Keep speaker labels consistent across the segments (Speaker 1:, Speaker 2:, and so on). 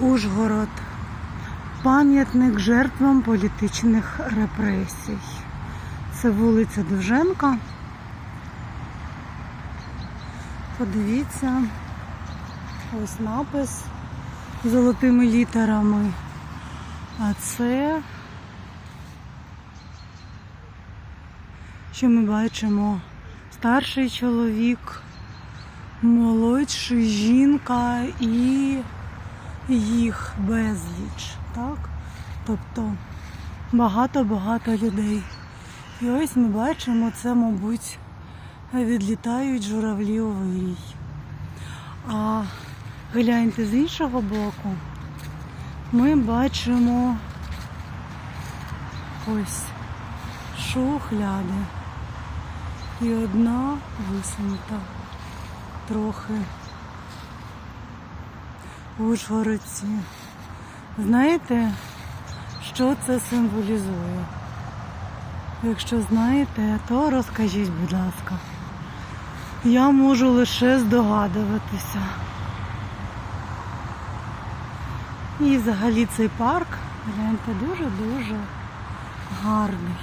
Speaker 1: Ужгород. Пам'ятник жертвам політичних репресій. Це вулиця Довженка. Подивіться, ось напис золотими літерами. А це, що ми бачимо, старший чоловік, молодший жінка і їх безліч. Так? Тобто багато-багато людей. І ось ми бачимо, це, мабуть, відлітають журавлі у вирій. А гляньте з іншого боку, ми бачимо ось шухляди. І одна висунута трохи Ужгородці. Знаєте, що це символізує? Якщо знаєте, то розкажіть, будь ласка. Я можу лише здогадуватися. І взагалі цей парк, гляньте, дуже-дуже гарний.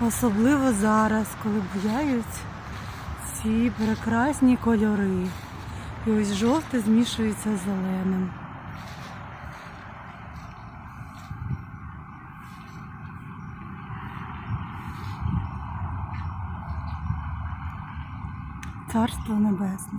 Speaker 1: Особливо зараз, коли буяють ці прекрасні кольори. І ось жовте змішується з зеленим. Царство небесне.